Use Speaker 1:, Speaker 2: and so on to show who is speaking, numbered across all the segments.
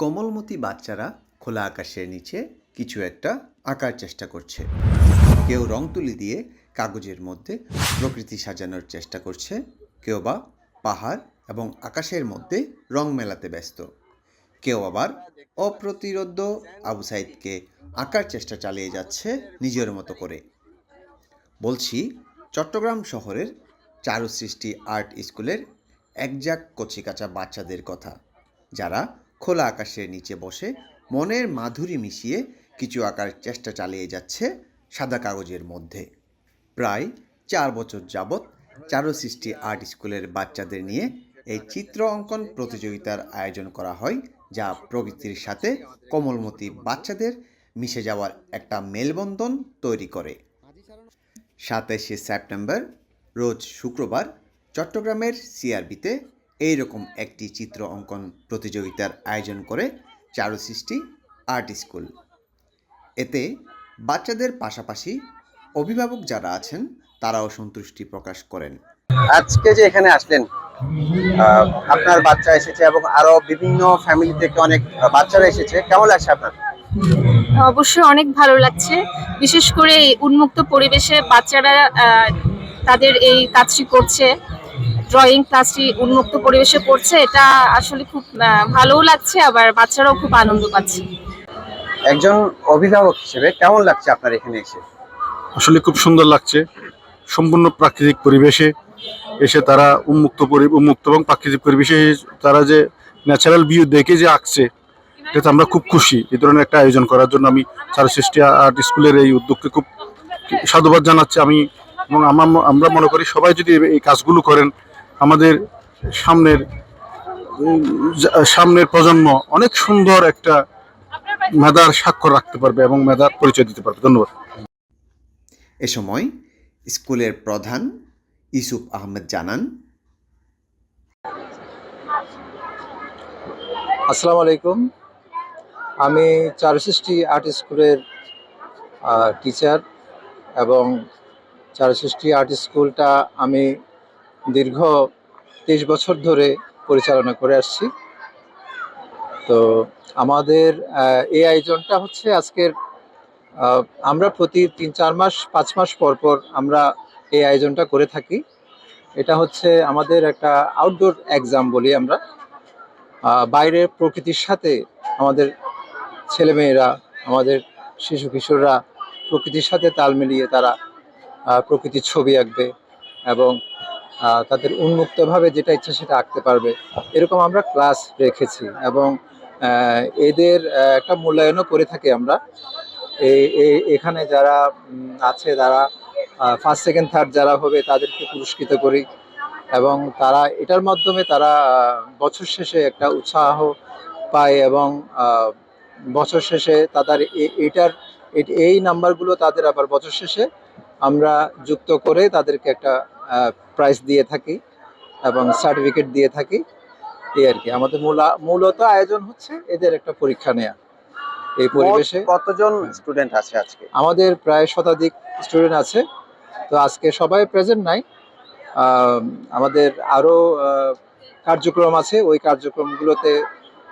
Speaker 1: কোমলমতি বাচ্চারা খোলা আকাশের নিচে কিছু একটা আঁকার চেষ্টা করছে। কেউ রং তুলি দিয়ে কাগজের মধ্যে প্রকৃতি সাজানোর চেষ্টা করছে, কেউ বা পাহাড় এবং আকাশের মধ্যে রং মেলাতে ব্যস্ত। কেউ আবার অপ্রতিরোধ্য আবু সাইদকে আঁকার চেষ্টা চালিয়ে যাচ্ছে নিজের মতো করে। বলছি, চট্টগ্রাম শহরের চারুসৃষ্টি আর্ট স্কুলের একজাক কচিকাচা বাচ্চাদের কথা, যারা খোলা আকাশের নিচে বসে মনের মাধুরী মিশিয়ে কিছু আঁকার চেষ্টা চালিয়ে যাচ্ছে সাদা কাগজের মধ্যে। প্রায় চার বছর যাবৎ চারুসৃষ্টি আর্ট স্কুলের বাচ্চাদের নিয়ে এই চিত্র অঙ্কন প্রতিযোগিতার আয়োজন করা হয়, যা প্রকৃতির সাথে কোমলমতি বাচ্চাদের মিশে যাওয়ার একটা মেলবন্ধন তৈরি করে। সাতাশে সেপ্টেম্বর, রোজ শুক্রবার, চট্টগ্রামের সিআরবিতে এইরকম একটি চিত্র অঙ্কন প্রতিযোগিতার আয়োজন করে চারুসৃষ্টি আর্ট স্কুল। এতে বাচ্চাদের পাশাপাশি অভিভাবক যারা আছেন তারাও সন্তুষ্টি প্রকাশ করেন।
Speaker 2: আজকে যে এখানে আসলেন আহ, আপনার বাচ্চা এসেছে এবং আরও বিভিন্ন ফ্যামিলি থেকে অনেক বাচ্চারা এসেছে। কেমন লাগছে আপনার?
Speaker 3: অবশ্যই অনেক ভালো লাগছে। বিশেষ করে এই উন্মুক্ত পরিবেশে বাচ্চারা আহ, তাদের এই কাজটি করছে। ড্রয়িং ক্লাসটি উন্মুক্ত পরিবেশে করছে এটা আসলে খুব ভালোও লাগছে আবার বাচ্চারাও খুব আনন্দ পাচ্ছে।
Speaker 2: একজন অভিভাবক হিসেবে কেমন লাগছে আপনার এখানে এসে?
Speaker 4: আসলে খুব সুন্দর লাগছে। সম্পূর্ণ প্রাকৃতিক পরিবেশে এসে তারা উন্মুক্ত পরি উন্মুক্ত এবং প্রাকৃতিক পরিবেশে তারা যে ন্যাচারাল ভিউ দেখে যে আঁকছে এটাতে আমরা খুব খুশি। এই ধরনের একটা আয়োজন করার জন্য আমি চারুসৃষ্টি আর্ট স্কুলের এই উদ্যোগকে খুব সাধুবাদ জানাচ্ছি। আমি এবং আমার আমরা মনে করি সবাই যদি এই কাজগুলো করেন আমাদের সামনের সামনের প্রজন্ম অনেক সুন্দর একটা মেধার স্বাক্ষর রাখতে পারবে এবং মেধার পরিচয় দিতে পারবে। ধন্যবাদ।
Speaker 1: এ সময় স্কুলের প্রধান ইসুফ আহমেদ জানান
Speaker 5: আসসালামু আলাইকুম। আমি চারুসৃষ্টি আর্ট স্কুলের টিচার এবং চারুসৃষ্টি আর্ট স্কুলটা আমি দীর্ঘ তেইশ বছর ধরে পরিচালনা করে আসছি। তো আমাদের এই আয়োজনটা হচ্ছে আজকের আমরা প্রতি তিন চার মাস, পাঁচ মাস পর পর আমরা এই আয়োজনটা করে থাকি। এটা হচ্ছে আমাদের একটা আউটডোর এক্সাম বলি আমরা। বাইরের প্রকৃতির সাথে আমাদের ছেলেমেয়েরা, আমাদের শিশু কিশোররা প্রকৃতির সাথে তাল মিলিয়ে তারা প্রকৃতির ছবি আঁকবে এবং তাদের উন্মুক্তভাবে যেটা ইচ্ছা সেটা আঁকতে পারবে। এরকম আমরা ক্লাস রেখেছি এবং এদের একটা মূল্যায়নও করে থাকি আমরা। এখানে যারা আছে যারা ফার্স্ট সেকেন্ড থার্ড যারা হবে তাদেরকে পুরস্কৃত করি এবং তারা, এটার মাধ্যমে তারা বছর শেষে একটা উৎসাহ পায় এবং বছর শেষে তাদের এটার এই নাম্বারগুলো তাদের আবার বছর শেষে আমরা যুক্ত করে তাদেরকে একটা প্রাইজ দিয়ে থাকি এবং সার্টিফিকেট দিয়ে থাকি এই আর কি। আমাদের মূলা- মূলত আয়োজন হচ্ছে এদের একটা পরীক্ষা নেয়া। এই পরিবেশে
Speaker 2: কতজন স্টুডেন্ট আছে আজকে?
Speaker 5: আমাদের প্রায় শতাধিক স্টুডেন্ট আছে। তো আজকে সবাই প্রেজেন্ট নাই। আম, আমাদের আরও আহ, কার্যক্রম আছে। ওই কার্যক্রমগুলোতে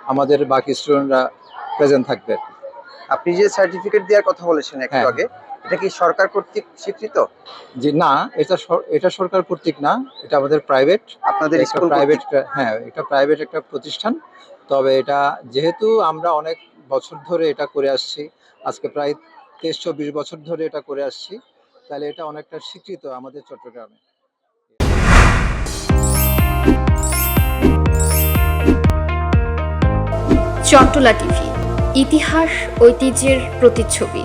Speaker 5: আমাদের বাকি স্টুডেন্টরা প্রেজেন্ট থাকবে
Speaker 2: আপনি যে সার্টিফিকেট দেওয়ার কথা বলেছেন একটু
Speaker 5: হ্যাঁ।
Speaker 2: আগে এটা কি সরকার কর্তৃক স্বীকৃত?
Speaker 5: যে না এটা সর- এটা সরকার কর্তৃক না এটা আমাদের প্রাইভেট
Speaker 2: আপনাদের স্কুল
Speaker 5: প্রাইভেট হ্যাঁ এটা প্রাইভেট একটা প্রতিষ্ঠান তবে এটা যেহেতু আমরা অনেক বছর ধরে এটা করে আসছি আজকে প্রায় তেইশ চব্বিশ বছর ধরে এটা করে আসছি তাহলে এটা অনেকটা স্বীকৃত আমাদের চট্টগ্রামে।
Speaker 6: চট্টলা টিভি ইতিহাস ঐতিহ্যের প্রতিচ্ছবি।